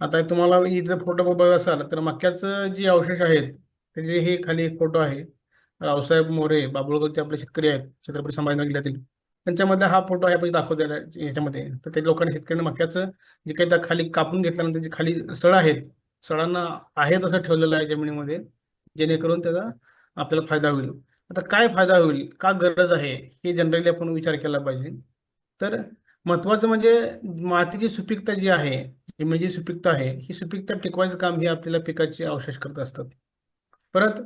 आता तुम्हाला इथं फोटो बघत असाल तर मक्याचं जे अवशेष आहेत त्याचे हे खाली एक फोटो आहे. रावसाहेब मोरे बाबुळगाव ते आपले शेतकरी आहेत छत्रपती संभाजीनगर जिल्ह्यातील. त्यांच्यामध्ये हा फोटो आहे आपण दाखवलेला याच्यामध्ये. तर ते लोकांनी शेतकऱ्यांनी मक्क्याचं जे काही त्या खाली कापून घेतल्यानंतर जे खाली सळ आहेत सळांना आहे तसं ठेवलेलं आहे जमिनीमध्ये जेणेकरून त्याचा आपल्याला फायदा होईल. आता काय फायदा होईल का गरज आहे हे जनरली आपण विचार केला पाहिजे. तर महत्वाचं म्हणजे मातीची सुपीकता जी आहे जमिनीची म्हणजे सुपीकता आहे. ही सुपीकता टिकवायचं काम हे आपल्याला पिकाचे अवशेष करत असतात. परत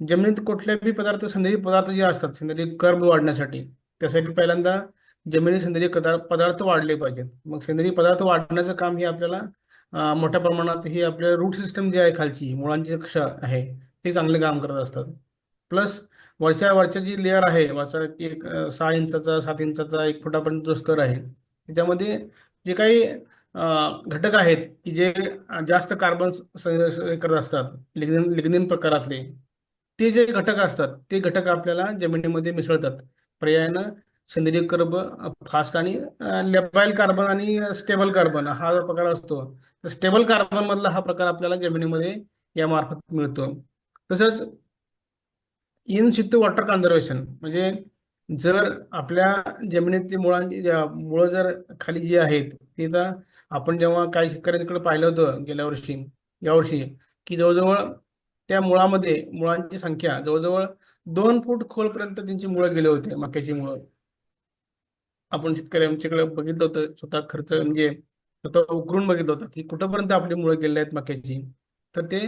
जमिनीत कुठल्याही पदार्थ सेंद्रिय पदार्थ जे असतात सेंद्रिय कर्ब वाढण्यासाठी त्यासाठी पहिल्यांदा जमिनीत सेंद्रिय पदार्थ वाढले पाहिजेत. मग सेंद्रिय पदार्थ वाढण्याचं काम हे आपल्याला मोठ्या प्रमाणात ही आपल्या रूट सिस्टम जी आहे खालची मुळांची कक्षा आहे ते चांगले काम करत असतात. प्लस वरच्या वरच्या जी लेअर आहे वरचा एक सहा इंचाचा सात इंचाचा एक फुटापर्यंत जो स्तर आहे. त्याच्यामध्ये जे काही घटक आहेत की जे जास्त कार्बन करत असतात लिग्निन लिग्निन प्रकारातले. ते जे घटक असतात ते घटक आपल्याला जमिनीमध्ये मिसळतात. पर्यायानं सेंद्रिय कर्ब फास्ट आणि लेबाईल कार्बन आणि स्टेबल कार्बन हा जो प्रकार असतो तर स्टेबल कार्बन मधला हा प्रकार आपल्याला जमिनीमध्ये या मार्फत मिळतो. तसंच इन सिटू वॉटर कन्झर्वेशन म्हणजे जर आपल्या जमिनीतली मुळांची मुळं जर खाली जी आहेत ती तर आपण जेव्हा काही शेतकऱ्यांकडे पाहिलं होतं गेल्या वर्षी यावर्षी की जवळजवळ त्या मुळामध्ये मुळांची संख्या जवळजवळ दोन फूट खोलपर्यंत त्यांची मुळं गेले होते मक्याची मुळं. आपण शेतकऱ्यांच्याकडे बघितलं होतं स्वतः खर्च म्हणजे स्वतः उकरून बघितलं होतं की कुठंपर्यंत आपली मुळं गेली आहेत मक्याची. तर ते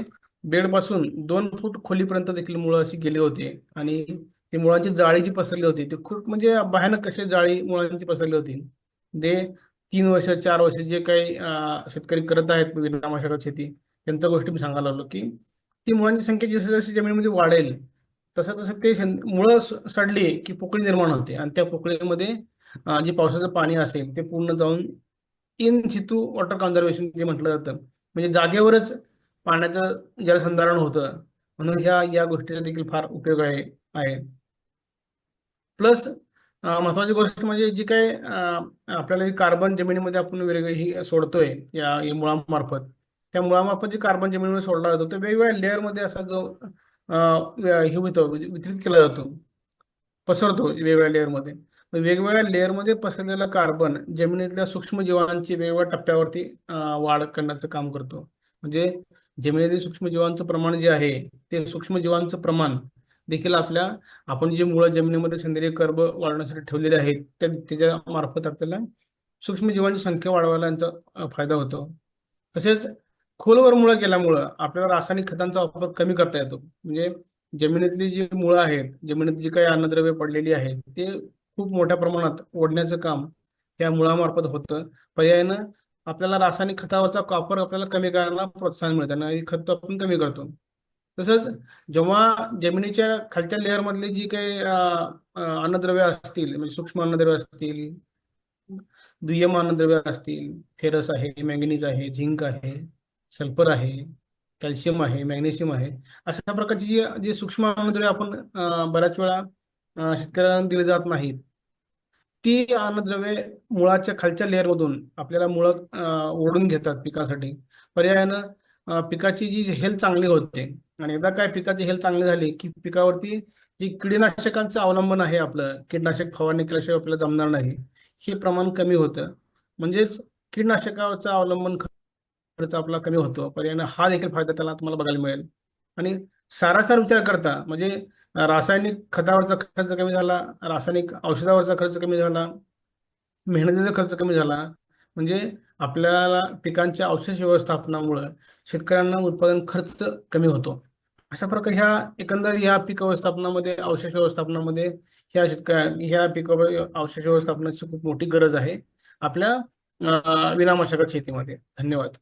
बेडपासून दोन फूट खोलीपर्यंत देखील मुळं अशी गेली होती आणि ती मुळांची जाळी जी पसरली होती ती खूप म्हणजे भयानक कशी जाळी मुळांची पसरली होती. ते तीन वर्ष चार वर्ष जे काही शेतकरी करत आहेत विनामाशागत शेती त्यांच्या गोष्टी मी सांगायला लागलो की ती मुळांची संख्या जशी जशी जमिनीमध्ये वाढेल तसं तसं ते मुळं सडली की पोकळी निर्माण होते. आणि त्या पोकळीमध्ये जे पावसाचं पाणी असेल ते पूर्ण जाऊन इन सितू वॉटर कन्झर्वेशन जे म्हटलं जातं म्हणजे जागेवरच पाण्याचं जलसंधारण होतं. म्हणून ह्या या गोष्टीचा देखील फार उपयोग आहे आहे. प्लस महत्वाची गोष्ट म्हणजे जी काय आपल्याला कार्बन जमिनीमध्ये आपण वेगवेगळी ही सोडतोय या मुळामार्फत. त्या मुळामार्फत जे कार्बन जमिनीमध्ये सोडला जातो तो वेगवेगळ्या लेअरमध्ये असा जो हे होतो म्हणजे वितरित केला जातो पसरतो वेगवेगळ्या लेअरमध्ये. वेगवेगळ्या लेअरमध्ये पसरलेला कार्बन जमिनीतल्या सूक्ष्मजीवांची वेगवेगळ्या टप्प्यावरती वाढ करण्याचं काम करतो. म्हणजे जमिनीतील सूक्ष्मजीवांचं प्रमाण जे आहे ते सूक्ष्मजीवांचं प्रमाण देखील आपल्या आपण जे मुळं जमिनीमध्ये सेंद्रिय कर्ब वाढवण्यासाठी ठेवलेले आहेत त्या त्याच्या मार्फत आपल्याला सूक्ष्मजीवांची संख्या वाढवायला यांचा फायदा होतो. तसेच खोलवर मुळं गेल्यामुळं आपल्याला रासायनिक खतांचा वापर कमी करता येतो. म्हणजे जमिनीतली जी मुळं आहेत जमिनीत जी काही अन्नद्रव्य पडलेली आहेत ते खूप मोठ्या प्रमाणात ओढण्याचं काम या मुळामार्फत होतं. पर्यायानं आपल्याला रासायनिक खतावरचा वापर आपल्याला कमी करायला प्रोत्साहन मिळतं आणि खत आपण कमी करतो. तसंच जेव्हा जमिनीच्या खालच्या लेअर मधले जी काही अन्नद्रव्य असतील म्हणजे सूक्ष्म अन्नद्रव्य असतील दुय्यम अन्नद्रव्य असतील फेरस आहे मॅंगनीज आहे झिंक आहे सल्फर आहे कॅल्शियम आहे मॅग्नेशियम आहे अशा प्रकारची जी जे सूक्ष्म अन्नद्रव्य आपण बऱ्याच वेळा शेतकऱ्यांना दिली जात नाहीत ती अन्नद्रव्ये मुळाच्या खालच्या लेअरमधून आपल्याला मुळं ओढून घेतात पिकासाठी. पर्यायानं पिकाची जी हेल्थ चांगली होते. आणि एकदा काय पिकाची हेल्थ चांगली झाली की पिकावरती जी कीडनाशकांचं अवलंबन आहे आपलं कीटनाशक फवारणी केल्याशिवाय आपल्याला जमणार नाही हे प्रमाण कमी होतं. म्हणजेच कीटनाशकावरचं अवलंबन खर्च आपला कमी होतो. पर्यायानं हा देखील फायदा त्याला तुम्हाला बघायला मिळेल. आणि सारासार विचार करता म्हणजे रासायनिक खतावरचा खर्च कमी झाला रासायनिक औषधावरचा खर्च कमी झाला मेहनतीचा खर्च कमी झाला म्हणजे आपल्याला पिकांच्या अवशेष व्यवस्थापनामुळं शेतकऱ्यांना उत्पादन खर्च कमी होतो. अशा प्रकारे ह्या एकंदर ह्या पीक व्यवस्थापनामध्ये अवशेष व्यवस्थापनामध्ये ह्या शेतकऱ्या ह्या पीक अवशेष व्यवस्थापनाची खूप मोठी गरज आहे. आपल्या विनामशागत शेतीमध्ये. धन्यवाद.